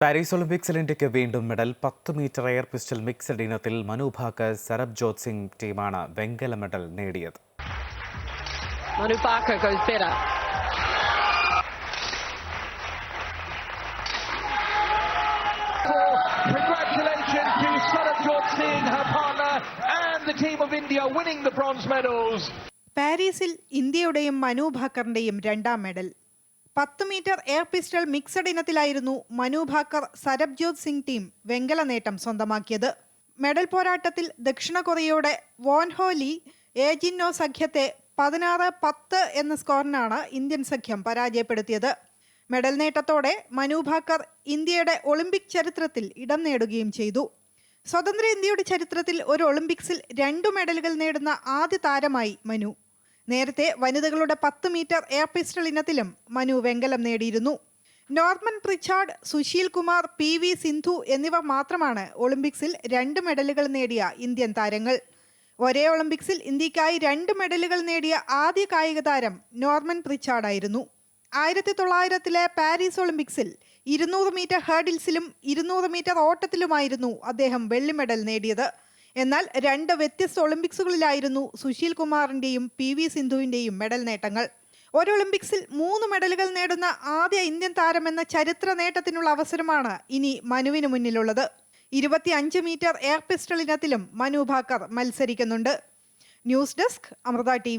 Paris ഒളിമ്പിക്സിൽ ഇന്ത്യയ്ക്ക് വീണ്ടും മെഡൽ പത്ത് മീറ്റർ എയർ പിസ്റ്റൽ മിക്സഡ് ഇനത്തിൽ മനു ഭാക്കർ സരബ്ജോത് സിംഗ് ടീമാണ് വെങ്കല മെഡൽ നേടിയത് Manu Barker goes better. Congratulations to Sarabjot Singh, her partner, and the team of India winning the bronze medals. പാരീസിൽ ഇന്ത്യയുടെയും മനു ഭാക്കറിന്റെയും രണ്ടാം മെഡൽ പത്ത് മീറ്റർ എയർ പിസ്റ്റൾ മിക്സഡ് ഇനത്തിലായിരുന്നു മനു ഭാക്കർ സരബ്ജ്യോത് സിംഗ് ടീം വെങ്കല നേട്ടം സ്വന്തമാക്കിയത്. മെഡൽ പോരാട്ടത്തിൽ ദക്ഷിണ കൊറിയയുടെ വോൻഹോ ലി ഏജിന്നോ സഖ്യത്തെ പതിനാറ് പത്ത് എന്ന സ്കോറിനാണ് ഇന്ത്യൻ സഖ്യം പരാജയപ്പെടുത്തിയത്. മെഡൽ നേട്ടത്തോടെ മനു ഭാക്കർ ഇന്ത്യയുടെ ഒളിമ്പിക് ചരിത്രത്തിൽ ഇടം നേടുകയും ചെയ്തു. സ്വതന്ത്ര ഇന്ത്യയുടെ ചരിത്രത്തിൽ ഒരു ഒളിമ്പിക്സിൽ രണ്ടു മെഡലുകൾ നേടുന്ന ആദ്യ താരമായി മനു. നേരത്തെ വനിതകളുടെ പത്ത് മീറ്റർ എയർ പിസ്റ്റൾ ഇനത്തിലും മനു വെങ്കലം നേടിയിരുന്നു. Norman Pritchard Sushil Kumar P V Sindhu എന്നിവർ മാത്രമാണ് ഒളിമ്പിക്സിൽ രണ്ട് മെഡലുകൾ നേടിയ ഇന്ത്യൻ താരങ്ങൾ. ഒരേ ഒളിമ്പിക്സിൽ ഇന്ത്യക്കായി രണ്ട് മെഡലുകൾ നേടിയ ആദ്യ കായിക താരം നോർമൻ പ്രിച്ചാർഡായിരുന്നു. ആയിരത്തി തൊള്ളായിരത്തിലെ പാരീസ് ഒളിമ്പിക്സിൽ ഇരുന്നൂറ് മീറ്റർ ഹേർഡിൽസിലും ഇരുന്നൂറ് മീറ്റർ ഓട്ടത്തിലുമായിരുന്നു അദ്ദേഹം വെള്ളി മെഡൽ നേടിയത്. എന്നാൽ രണ്ട് വ്യത്യസ്ത ഒളിമ്പിക്സുകളിലായിരുന്നു സുശീൽ കുമാറിന്റെയും പി വി സിന്ധുവിന്റെയും മെഡൽ നേട്ടങ്ങൾ. ഒരു ഒളിമ്പിക്സിൽ മൂന്ന് മെഡലുകൾ നേടുന്ന ആദ്യ ഇന്ത്യൻ താരമെന്ന ചരിത്ര നേട്ടത്തിനുള്ള അവസരമാണ് ഇനി മനുവിന് മുന്നിലുള്ളത്. ഇരുപത്തി അഞ്ച് മീറ്റർ എയർ പിസ്റ്റൾ ഇനത്തിലും മനു ഭാക്കർ മത്സരിക്കുന്നുണ്ട്. News desk Amrita T